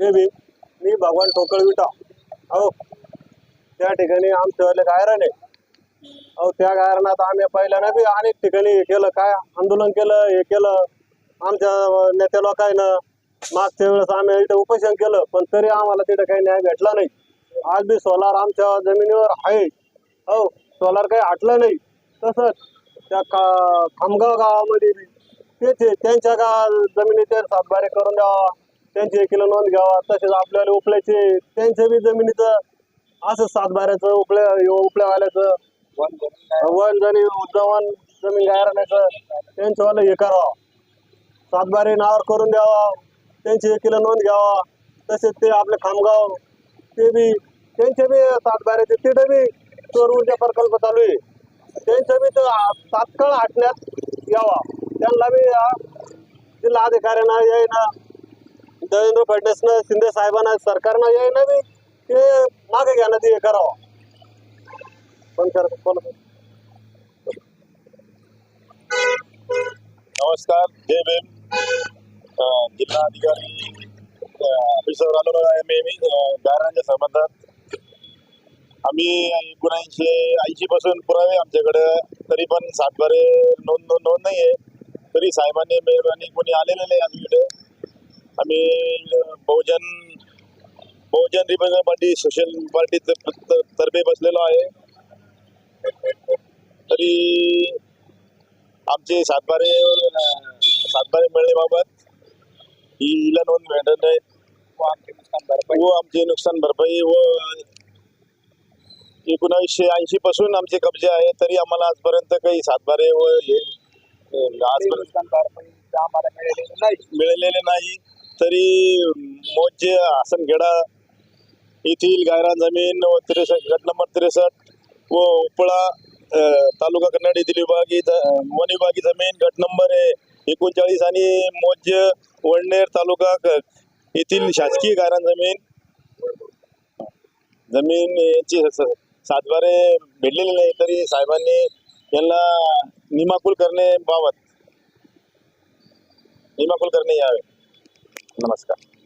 हे बी मी भगवान ठोकळ विटा. हो त्या ठिकाणी आमच्यावाले गायरण आहे अहो त्या गायरानात आम्ही पहिल्यानं बी अनेक ठिकाणी हे केलं काय आंदोलन केलं हे केलं. आमच्या नेत्या लोकांनं मागच्या वेळेस आम्ही इथं उपोषण केलं पण तरी आम्हाला तिथं काही न्याय भेटला नाही. आज बी सोलार आमच्या जमिनीवर आहे. हो सोलार काही हटलं नाही. तसंच त्या का खामगाव गावामध्ये बी तेच त्यांच्या गा जमिनीचे सातबारे करून द्यावा. त्यांची एकीला नोंद घ्यावा तसेच आपल्याला उपल्याचे त्यांच्या बी जमिनीचं असं सातबाऱ्याचं उपल्या उपल्यावाल्याचं वन जणी जवान जमीन गायराण्याचं त्यांच्यावाला हे करावं. सातबारे नावावर करून द्यावा. त्यांची एकीला नोंद घ्यावा तसेच ते आपले खामगाव ते बी त्यांचे बी सातबाऱ्याचे तिथे बी सौर ऊर्जा प्रकल्प चालू आहे. त्यांचं बी तर तात्काळ हटण्यात यावा. त्यांना बी जिल्हा अधिकाऱ्यांना येईना देवेंद्र फडणवीसनं शिंदे साहेबांना सरकारनं येईना बी ते मागे घेण्यात हे करावं. पण बोला नमस्कार जय भीम. जिल्हा अधिकारी ऑफिसर आलो आहे मी मी गायरांच्या संबंधात. आम्ही एकोणऐंशी ऐंशी पासून पुरावे आमच्याकडे तरी पण सातबारे नोंद नोंद नोंद नाही आहे तरी साहेबांनी मेहरबानी कोणी आलेलं नाही आम्ही आम्ही Bahujan Bahujan Republican party social party तर्फे बसलेलो आहे. तरी आमचे सातबारे सातबारे मिळण्याबाबत ही हिला नोंद भेटत नाही. व आमचे नुकसान भरपाई. व एकोणीसशे ऐंशी पासून आमचे कब्जे आहे तरी आम्हाला आजपर्यंत काही सातबारे व हे आजपर्यंत मिळालेले नाही. तरी मोजे हसनखेडा येथील गायरान जमीन व त्रेसष्ट गट नंबर त्रेसष्ट व उपळा तालुका कन्नड येथील विभागी वन विभागी जमीन गट नंबर एकोणचाळीस आणि मोज वडनेर तालुका येथील शासकीय गायरान जमीन जमीन यांची सातबारे भेटलेली नाही तरी साहेबांनी यांना निमाकुल करणे बाबत निमाकुल करणे यावे. नमस्कार.